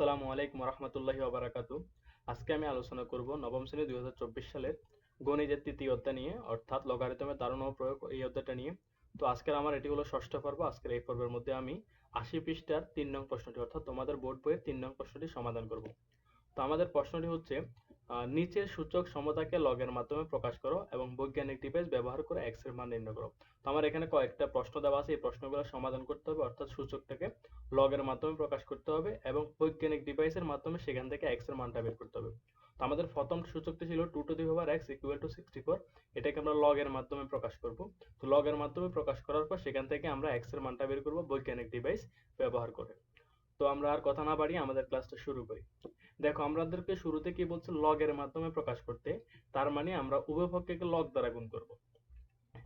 আসসালামু আলাইকুম রহমতুল্লাহি ওবারাকাতু। আজকে আমি আলোচনা করব নবম শ্রেণি দুই হাজার চব্বিশ সালের গণিতের তৃতীয় অধ্যায় নিয়ে, অর্থাৎ লগারিদমের দারুণ প্রয়োগ এই অধ্যায়টা নিয়ে। তো আজকের আমার এটি হলো ষষ্ঠ পর্ব। আজকের এই পর্বের মধ্যে আমি আশি পৃষ্ঠার তিন নং প্রশ্নটি, অর্থাৎ তোমাদের বোর্ড বইয়ের তিন নং প্রশ্নটি সমাধান করব। তো আমাদের প্রশ্নটি হচ্ছে নিচের সূচক সমতাকে লগের মাধ্যমে প্রকাশ করো এবং বৈজ্ঞানিক ডিভাইস ব্যবহার করে এক্সের মান নির্ণয় করো। তো আমার এখানে কয়েকটা প্রশ্ন দেওয়া আছে, এই প্রশ্নগুলো সমাধান করতে হবে, অর্থাৎ সূচকটাকে লগের মাধ্যমে প্রকাশ করতে হবে এবং বৈজ্ঞানিক ডিভাইসের মাধ্যমে সেখান থেকে এক্সের মানটা বের করতে হবে। তো আমাদের প্রথম সূচকটি ছিল two to the power X equal to sixty four এটাকে আমরা লগের মাধ্যমে প্রকাশ করব। তো লগের মাধ্যমে প্রকাশ করার পর সেখান থেকে আমরা এক্সের মানটা বের করব বৈজ্ঞানিক ডিভাইস ব্যবহার করে। তো আমরা আর কথা না বাড়িয়ে আমাদের ক্লাসটা শুরু করি। দেখো আমাদেরকে শুরুতে কি বলছে? লগের মাধ্যমে প্রকাশ করতে। তার মানে আমরা উভয় পক্ষকে লগ দ্বারা গুণ করব।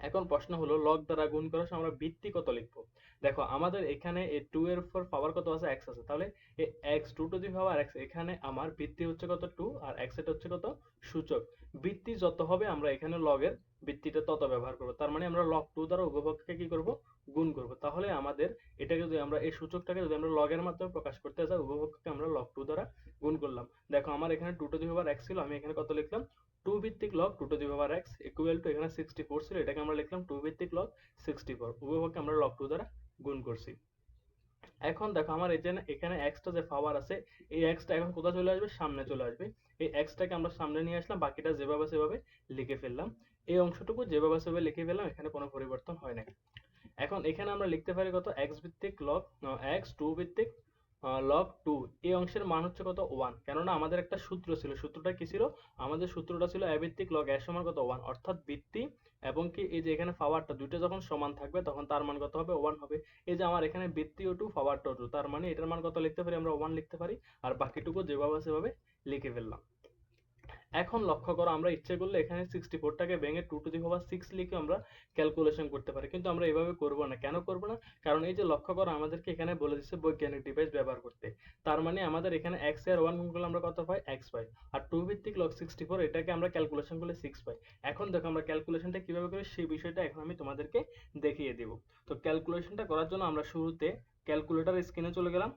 এখন প্রশ্ন হলো, লগ দ্বারা গুণ করার সময় আমরা ভিত্তি কত লিখব? দেখো, আমাদের এখানে এই টু এর উপর পাওয়ার কত আছে? এক্স আছে। তাহলে এই X two to the power X এখানে আমার ভিত্তি হচ্ছে কত টু আর এক্স এটা হচ্ছে কত সূচক। ভিত্তি যত হবে, আমরা এখানে লগের ভিত্তিটা তত ব্যবহার করব। তার মানে আমরা লগ টু দ্বারা উভয়পক্ষকে কি করব? গুণ করব। তাহলে আমাদের এটাকে যদি আমরা, এই সূচকটাকে যদি আমরা লগের মাধ্যমে প্রকাশ করতে চাই উভয়পক্ষকে আমরা লগ টু দ্বারা গুণ করলাম। দেখো, আমার এখানে two to the power X ছিল, আমি এখানে কত লিখলাম? টু ভিত্তিক log two to the power X equal to এখানে সিক্সটি ফোর ছিল, এটাকে আমরা লিখলাম টু ভিত্তিক লগ সিক্সটি ফোর উভয়পক্ষকে আমরা লগ টু দ্বারা গুণ করছি। এখন দেখো, আমার এখানে এখানে এক্সটা যে পাওয়ার আছে, এই এক্সটা এখন কোথায় চলে আসবে? সামনে চলে আসবে। এই এক্সটাকে আমরা সামনে নিয়ে আসলাম, বাকিটা যেভাবে সেভাবে লিখে ফেললাম। এই অংশটুকু যেভাবে সেভাবে লিখে ফেললাম, এখানে কোনো পরিবর্তন হয় না এখন এখানে আমরা লিখতে পারি কত? এক্স ভিত্তিক লগ এক্স টু ভিত্তিক লগ টু এই অংশের মান হচ্ছে কত ওয়ান কেননা আমাদের একটা সূত্র ছিল। সূত্রটা কি ছিল? আমাদের সূত্রটা ছিল অ্যাভিত্তিক ভিত্তিক লগ এর সমান কত ওয়ান অর্থাৎ বৃত্তি এবং কি এই যে এখানে পাওয়ারটা দুইটা যখন সমান থাকবে, তখন তার মান কত হবে? ওয়ান হবে। এই যে আমার এখানে বৃত্তি ও টু পাওয়ার টু তার মানে এটার মান কত লিখতে পারি? আমরা ওয়ান লিখতে পারি। আর বাকিটুকু যেভাবে সেভাবে লিখে ফেললাম। এখন লক্ষ্য করো, আমরা ইচ্ছে করলে এখানে সিক্সটি ফোরটাকে ভেঙে two to the power six লিখে আমরা ক্যালকুলেশন করতে পারি। কিন্তু আমরা এভাবে করব না। কেন করব না? কারণ এই যে লক্ষ্য করো, আমাদেরকে এখানে বলে দিচ্ছে বৈজ্ঞানিক ডিভাইস ব্যবহার করতে। তার মানে আমাদের এখানে এক্সের ওয়ান গুণ করলে আমরা কত পাই? এক্স পাই। আর টু ভিত্তিক লক সিক্সটি ফোর এটাকে আমরা ক্যালকুলেশন করলে সিক্স পাই। এখন দেখো আমরা ক্যালকুলেশনটা কীভাবে করি, সেই বিষয়টা এখন আমি তোমাদেরকে দেখিয়ে দিব। তো ক্যালকুলেশনটা করার জন্য আমরা শুরুতে ক্যালকুলেটর স্ক্রিনে চলে গেলাম।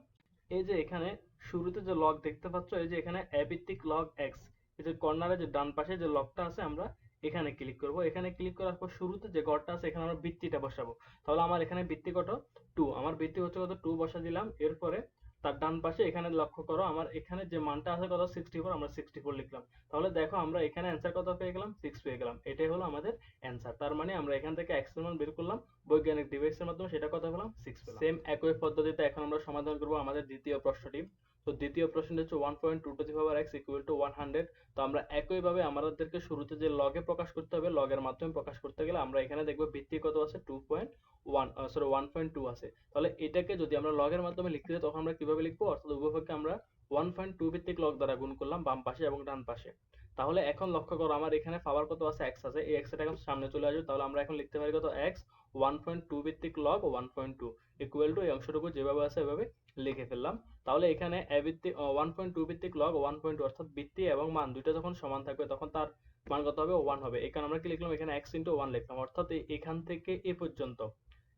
এই যে এখানে শুরুতে যে লগ দেখতে পাচ্ছ, এই যে এখানে এ ভিত্তিক লগ এক্স এই যে কর্নারে যে ডান পাশে যে লকটা আছে আমরা এখানে ক্লিক করব। এখানে ক্লিক করার পর শুরুতে যে ঘরটা আছে এখানে আমরা ভিত্তিটা বসাবো। তাহলে আমার এখানে ভিত্তি কত? টু আমার ভিত্তি হচ্ছে কত? টু বসা দিলাম। এরপরে তার ডান পাশে এখানে লক্ষ্য করো, আমার এখানে যে মানটা আছে কত? সিক্সটি ফোর আমরা সিক্সটি ফোর লিখলাম। তাহলে দেখো আমরা এখানে অ্যান্সার কত পেয়ে গেলাম? সিক্স পেয়ে গেলাম। এটাই হলো আমাদের অ্যান্সার তার মানে আমরা এখান থেকে এক্সের মান বের করলাম। বৈজ্ঞানিক ডিভাইসের মাধ্যমে সেটা কত পেলাম? সিক্স পেলাম। সেম একই পদ্ধতিতে এখন আমরা সমাধান করব আমাদের দ্বিতীয় প্রশ্নটি। তো দ্বিতীয় প্রশ্নটা হচ্ছে one point two to the power X equal to one hundred তো আমরা একইভাবে আমাদেরকে শুরুতে যে লগে প্রকাশ করতে হবে লগের মাধ্যমে প্রকাশ করতে গেলে আমরা এখানে দেখব ভিত্তি কত আছে? Two point one sorry one point two আছে। তাহলে এটাকে যদি আমরা লগের মাধ্যমে লিখতে যাই, তখন আমরা কীভাবে লিখব? অর্থাৎ উভয়পক্ষে আমরা ওয়ান পয়েন্ট টু ভিত্তিক লগ দ্বারা গুণ করলাম, বাম পাশে এবং ডান পাশে। তাহলে এখন লক্ষ্য করো, আমার এখানে পাওয়ার কত আছে? এক্স আছে। এই এক্সটা এখন সামনে চলে আসবে। তাহলে আমরা এখন লিখতে পারি কত? এক্স ওয়ান পয়েন্ট টু ভিত্তিক log one point two equal to এই অংশটুকু যেভাবে আছে, এভাবে লিখে ফেললাম। তাহলে এখানে এ ভিত্তিক ওয়ান পয়েন্ট টু ভিত্তিক লগ ওয়ান পয়েন্ট অর্থাৎ ভিত্তি এবং মান দুইটা যখন সমান থাকবে তখন তার মান কত হবে? ওয়ান হবে। এখানে আমরা কি লিখলাম? এখানে এক্স ইন্টু ওয়ান লিখলাম। অর্থাৎ এখান থেকে এ পর্যন্ত।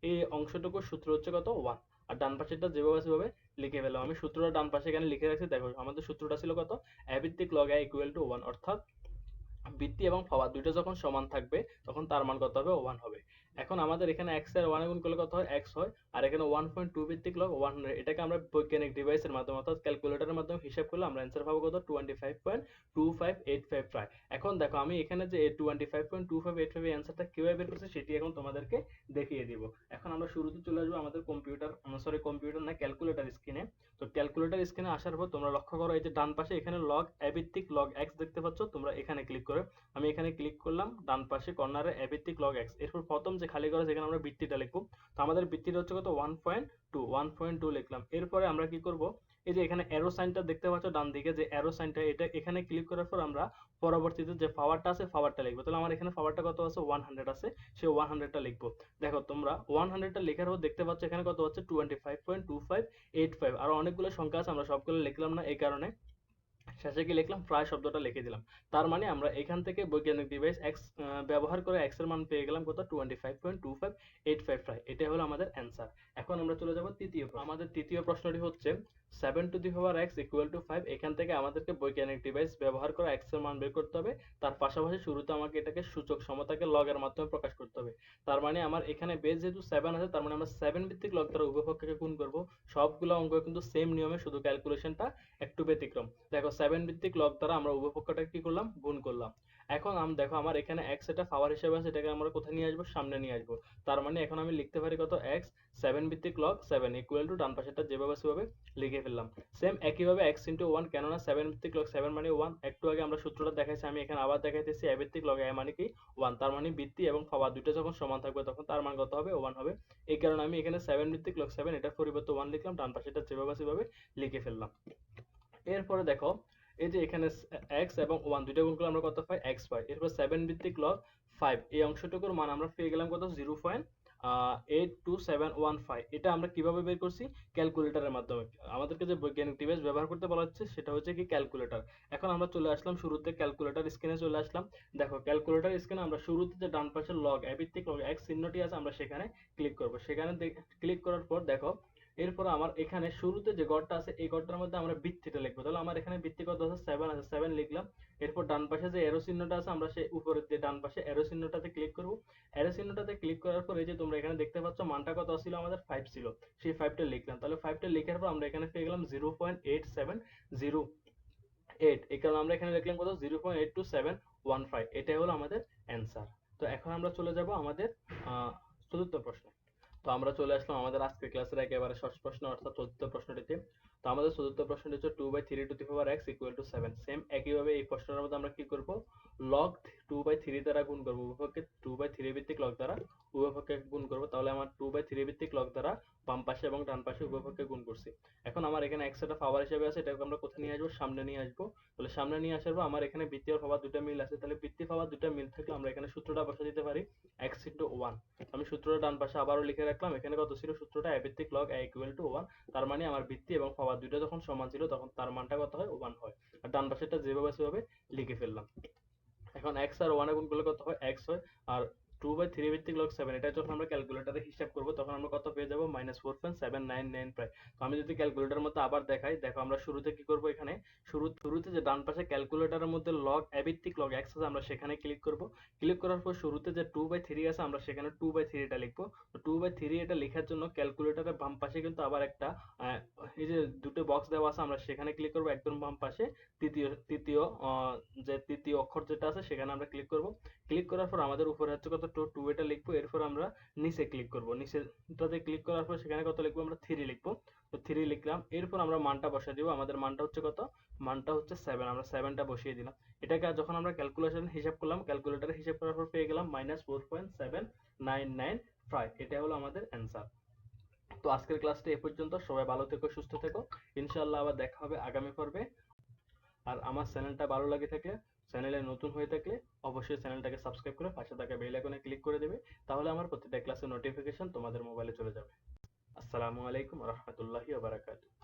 এই অংশটুকুর সূত্র হচ্ছে কত? ওয়ান আর ডান পাশেরটা যেভাবে সেভাবে লিখে ফেললাম। আমি সূত্রটা ডান পাশে এখানে লিখে রাখছি। দেখো, আমাদের সূত্রটা ছিল কত? এ ভিত্তিক log A equal to one অর্থাৎ ভিত্তি এবং পাওয়ার দুইটা যখন সমান থাকবে, তখন তার মান কত হবে? ওয়ান হবে। এখন আমাদের এখানে এক্সের ওয়ান গুণ করলে কত হয়? এক্স হয়। আর এখানে ওয়ান পয়েন্ট টু ভিত্তিক লগ ওয়ান এটাকে আমরা বৈজ্ঞানিক ডিভাইসের মাধ্যমে অর্থাৎ ক্যালকুলেটরের মাধ্যমে হিসাব করলে আমরা অ্যান্সার পাবো কত? Twenty five point two five eight five five এখন দেখো, আমি এখানে যে twenty five point two five eight five অ্যান্সারটা কীভাবে বের করছি সেটি এখন তোমাদেরকে দেখিয়ে দিব। এখন আমরা শুরুতে চলে আসব আমাদের কম্পিউটার সরি কম্পিউটার না ক্যালকুলেটর স্ক্রিনে তো ক্যালকুলেটর স্ক্রিনে আসার পর তোমরা লক্ষ্য করো, এই যে ডান পাশে এখানে লগ ভিত্তিক লগ এক্স দেখতে পাচ্ছ, তোমরা এখানে ক্লিক করে। আমি এখানে ক্লিক করলাম, ডান পাশে কর্নারে ভিত্তিক লগ এক্স এরপর প্রথম যে খালি করে, সেখানে আমরা ভিত্তিটা লিখব। তো আমাদের ভিত্তিটা হচ্ছে কত? One point two one point two লিখলাম। এরপরে আমরা কি করব? এই যে এখানে অ্যারো সাইনটা দেখতে পাচ্ছ, ডান দিকে যে অ্যারো সাইনটা এটা এখানে ক্লিক করার পর আমরা পরবর্তীতে যে পাওয়ারটা আছে পাওয়ারটা লিখব। তাহলে আমার এখানে পাওয়ারটা কত আছে? ওয়ান হান্ড্রেড আছে। সেই ওয়ান হান্ড্রেডটা লিখব। দেখো, তোমরা ওয়ান হান্ড্রেডটা লেখার পর দেখতে পাচ্ছ, এখানে কত হচ্ছে? Twenty five point two five eight five আর অনেকগুলো সংখ্যা আছে, আমরা সবগুলো লিখলাম না, এই কারণে। শেষে কি লিখলাম, প্রায় শব্দটা লিখে দিলাম। তার মানে আমরা এখান থেকে বৈজ্ঞানিক ডিভাইস এক্স ব্যবহার করে এক্সের মান পেয়ে গেলাম কত? Twenty five point two five eight five five এটাই হলো আমাদের অ্যান্সার এখন আমরা চলে যাব তৃতীয়। আমাদের তৃতীয় প্রশ্নটি হচ্ছে seven to the power X equal to five এখান থেকে আমাদেরকে বৈজ্ঞানিক ডিভাইস ব্যবহার করে এক্সের মান বের করতে হবে। তার পাশাপাশি শুরুতে আমাকে এটাকে সূচক সমতাকে লগের মাধ্যমে প্রকাশ করতে হবে। তার মানে আমার এখানে বেস যেহেতু সেভেন আছে, তার মানে আমরা সেভেন ভিত্তিক লগ দ্বারা উভয় পক্ষকে গুণ করব। সবগুলো অঙ্ক কিন্তু সেম নিয়মে, শুধু ক্যালকুলেশনটা একটু ব্যতিক্রম। দেখো সেভেন ভিত্তিক লগ দ্বারা আমরা উভয় পক্ষটা কি করলাম? গুণ করলাম। এখন আম, দেখো আমার এখানে এক্স এটা পাওয়ার হিসেবে আছে, এটাকে আমরা কোথায় নিয়ে আসব? সামনে নিয়ে আসব। তার মানে এখন আমি লিখতে পারি কত? এক্স সেভেন ভিত্তিক লগ সেভেন ইকুয়াল টু ডান পাশেটা যেভাবে সেভাবে লিখে ফেললাম। সেম একইভাবে এক্স ইন্টু ওয়ান কেননা সেভেন ভিত্তিক লগ সেভেন মানে ওয়ান একটু আগে আমরা সূত্রটা দেখাইছি, আমি এখানে আবার দেখাইতেছি এ ভিত্তিক লগ এ মানে কি? ওয়ান তার মানে ভিত্তি এবং পাওয়ার দুটো যখন সমান থাকবে তখন তার মান কত হবে? ওয়ান হবে। এই কারণে আমি এখানে সেভেন ভিত্তিক লগ সেভেন এটার পরিবর্তে ওয়ান লিখলাম, ডান পাশেটা যেভাবে সেভাবে লিখে ফেললাম। এরপরে দেখো, এই যে এখানে এক্স এবং ওয়ান দুইটা গুণ করলে আমরা কত পাই? এক্স পাই। এরপর সেভেন ভিত্তিক লগ ফাইভ এই অংশটুকুর মান আমরা পেয়ে গেলাম কত? Zero point eight two seven one five এটা আমরা কীভাবে বের করছি? ক্যালকুলেটরের মাধ্যমে। আমাদেরকে যে বৈজ্ঞানিক ডিভাইস ব্যবহার করতে বলা হচ্ছে, সেটা হচ্ছে কি? ক্যালকুলেটর এখন আমরা চলে আসলাম শুরুতে ক্যালকুলেটর স্ক্রিনে চলে আসলাম। দেখো ক্যালকুলেটর স্ক্রিনে আমরা শুরুতে যে ডান পাশে লগ ভিত্তিক লগ এক্স চিহ্নটি আছে, আমরা সেখানে ক্লিক করব। সেখানে ক্লিক করার পর দেখো এরপর আমার এখানে শুরুতে যে গড়টা আছে, এই গড়টার মধ্যে আমরা বৃত্তিটা লিখব। তাহলে আমার এখানে বৃত্তি কত আছে? সেভেন আছে। সেভেন লিখলাম। এরপর ডান পাশে যে এরো চিহ্নটা আছে, আমরা সেই উপরের যে ডান পাশে এরো চিহ্নটাতে ক্লিক করব। এরো চিহ্নটাতে ক্লিক করার পর এই যে তোমরা এখানে দেখতে পাচ্ছ, মানটা কত ছিল? আমাদের ফাইভ ছিল। সেই ফাইভটা লিখলাম। তাহলে ফাইভটা লেখার পর আমরা এখানে পেয়ে গেলাম zero point eight seven zero eight এই কারণে আমরা এখানে লিখলাম কত? Zero point eight two seven one five এটাই হলো আমাদের অ্যান্সার তো এখন আমরা চলে যাব আমাদের চতুর্থ প্রশ্ন। তো আমরা চলে আসলাম আমাদের আজকের ক্লাসের একেবারে ষষ্ঠ প্রশ্ন, অর্থাৎ চতুর্থ প্রশ্নটিতে। তো আমাদের চতুর্থ প্রশ্নটি হচ্ছে two by three to the power x equal to seven same একইভাবে এই প্রশ্নটার মধ্যে আমরা কি করব? লগ টু বাই থ্রি দ্বারা গুণ করব। উভয়পক্ষে টু বাই থ্রি ভিত্তিক লগ দ্বারা উভয়পক্ষে গুণ করব। তাহলে আমার টু বাই থ্রি ভিত্তিক লগ দ্বারা বাম পাশে এবং ডান পাশে উভয়পক্ষে গুণ করছি। এখন আমার এখানে এক্স একটা পাওয়ার হিসেবে আছে, এটাকে আমরা কোথায় নিয়ে আসব? সামনে নিয়ে আসব। তাহলে সামনে নিয়ে আসার পর আমার এখানে বৃত্তি আর পাওয়ার দুটো মিল আছে। তাহলে বৃত্তি পাওয়ার দুটো মিল থাকলে আমরা এখানে সূত্রটা বসা দিতে পারি এক্স ইন্টু ওয়ান আমি সূত্রটা ডান পাশে আবারও লিখে রাখলাম। এখানে কত ছিল? সূত্রটা ভিত্তিক log a equal to one তার মানে আমার বৃত্তি এবং পাওয়ার দুটো যখন সমান ছিল, তখন তার মানটা কত হয়? ওয়ান হয়। আর ডান পাশেটা যেভাবে সেভাবে লিখে ফেললাম। এখন এক্স আর ওয়ানে গুণ করলে কত হয়? এক্স হয়। আর টু বাই থ্রি ভিত্তিক লগ সেভেন এটা যখন আমরা ক্যালকুলেটারে হিসাব করব, তখন আমরা কত পেয়ে যাব? Minus four point seven nine nine প্রায় তো আমি যদি ক্যালকুলেটার মধ্যে আবার দেখাই, দেখো আমরা শুরুতে কি করব এখানে? শুরু, শুরুতে যে ডান পাশে ক্যালকুলেটারের মধ্যে লগ এ ভিত্তিক লগ এক্স আছে, আমরা সেখানে ক্লিক করব। ক্লিক করার পর শুরুতে যে টু বাই থ্রি আছে, আমরা সেখানে টু বাই থ্রিটা লিখব। তো টু বাই থ্রি এটা লেখার জন্য ক্যালকুলেটারের বাম পাশে কিন্তু আবার একটা এই যে দুটো বক্স দেওয়া আছে, আমরা সেখানে ক্লিক করব একদম বাম পাশে। তৃতীয় তৃতীয় যে তৃতীয় অক্ষর যেটা আছে, সেখানে আমরা ক্লিক করব। ক্লিক করার পর আমাদের উপরে হচ্ছে কত? টু টু এটা লিখব, এরপর আমরা নিচে ক্লিক করব। নিচেটাতে ক্লিক করার পর সেখানে কত লিখব আমরা? থ্রি লিখব। তো থ্রি লিখলাম, এরপর আমরা মানটা বসিয়ে দিব। আমাদের মানটা হচ্ছে কত? মানটা হচ্ছে সেভেন আমরা সেভেনটা বসিয়ে দিলাম। এটাকে যখন আমরা ক্যালকুলেশন হিসাব করলাম ক্যালকুলেটারে হিসাব করার পর পেয়ে গেলাম minus four point seven nine nine five এটা হলো আমাদের অ্যান্সার তো আজকের ক্লাসটা এ পর্যন্ত। সবাই ভালো থেকো, সুস্থ থেকো। ইনশাআল্লাহ আবার দেখা হবে আগামী পর্বে। আর আমার চ্যানেলটা ভালো লাগে থাকলে চ্যানেলে নতুন হয়ে থাকলে অবশ্যই চ্যানেলটাকে সাবস্ক্রাইব করে পাশে থাকা বেল আইকনে ক্লিক করে দেবে, তাহলে আমার প্রতিটা ক্লাসের নোটিফিকেশন তোমাদের মোবাইলে চলে যাবে। আসসালামু আলাইকুম রহমতুল্লাহি ওয়া বারাকাতুহু।